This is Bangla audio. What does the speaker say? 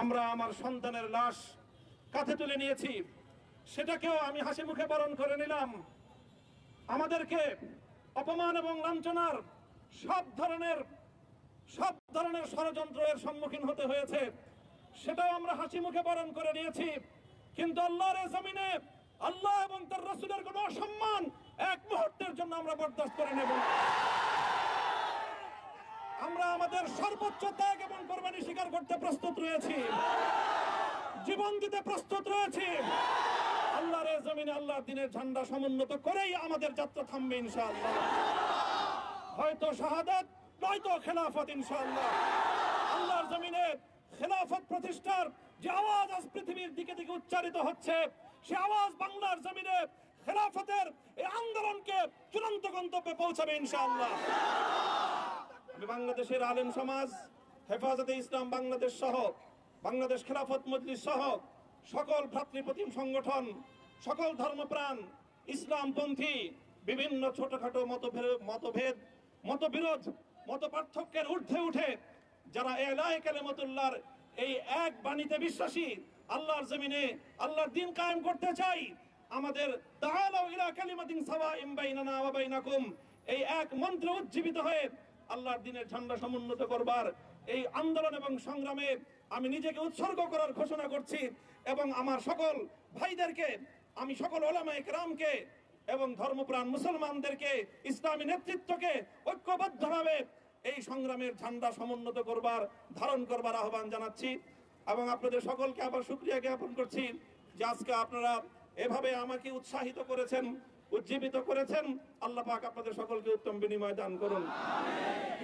আমরা আমার সন্তানের লাশ কাঁধে তুলে নিয়েছি। সেটাকেও আমি হাসি মুখে বরণ করে নিলাম। আমাদেরকে অপমান এবং লাঞ্ছনার সব ধরনের সব ধরনের ষড়যন্ত্রের সম্মুখীন হতে হয়েছে। সেটাও আমরা হাসি মুখে বরণ করে নিয়েছি। কিন্তু আল্লাহর জমিনে আল্লাহ এবং তার রসুলের কোনো অসম্মান এক মুহূর্তের জন্য আমরা বরদাস্ত করে নেব আমাদের সর্বোচ্চ ত্যাগ এবং কোরবানি স্বীকার করতে প্রস্তুত রয়েছি। জীবন দিতে প্রস্তুত রয়েছি। আল্লাহর জমিনে আল্লাহর দিনের ঝান্ডা সমুন্নত করেই আমাদের যাত্রা থামবে ইনশাআল্লাহ। হয়তো শাহাদাত, নয়তো খেলাফত ইনশাআল্লাহ। আল্লাহর জমিনে খেলাফত প্রতিষ্ঠার যে আওয়াজ আজ পৃথিবীর দিকে দিকে উচ্চারিত হচ্ছে, সে আওয়াজ বাংলার জমিনে খেলাফতের এই আন্দোলনকে চূড়ান্ত গন্তব্যে পৌঁছাবে ইনশাআল্লাহ। বাংলাদেশের আলেম সমাজ, হেফাজতে ইসলাম বাংলাদেশ সহ, বাংলাদেশ খেলাফত মজলিস সহ সকল ভ্রাতৃপ্রতিম সংগঠন, সকল ধর্মপ্রাণ, ইসলামপন্থী, বিভিন্ন ছোটখাটো মতভেদ মতভেদ, মতবিরোধ মত পার্থক্যের ঊর্ধ্বে উঠে যারা এলায় কালেমতুল্লাহর এই এক বাণীতে বিশ্বাসী, আল্লাহর জমিনে আল্লাহর দিন কায়েম করতে চাই, আমাদের তাআলাউ ইলা কালিমাতিন সাওয়াইম বাইনানা ওয়া বাইনাকুম, এই এক মন্ত্রে উজ্জীবিত হয়ে আল্লাহর দিনের ঝান্ডা সমুন্নত করবার এই আন্দোলন এবং সংগ্রামে আমি নিজেকে উৎসর্গ করার ঘোষণা করছি এবং আমার সকল ভাইদেরকে, আমি সকল ওলামায়ে কেরামকে এবং ধর্মপ্রাণ মুসলমানদেরকে, ইসলামী নেতৃত্বকে ঐক্যবদ্ধভাবে এই সংগ্রামের ঝান্ডা সমুন্নত করবার, ধারণ করবার আহ্বান জানাচ্ছি এবং আপনাদের সকলকে আবার শুক্রিয়া জ্ঞাপন করছি যে আজকে আপনারা এভাবে আমাকে উৎসাহিত করেছেন উজ্জীবিত করেছেন। আল্লাহ পাক আপনাদের সকলকে উত্তম বিনিময় দান করুন।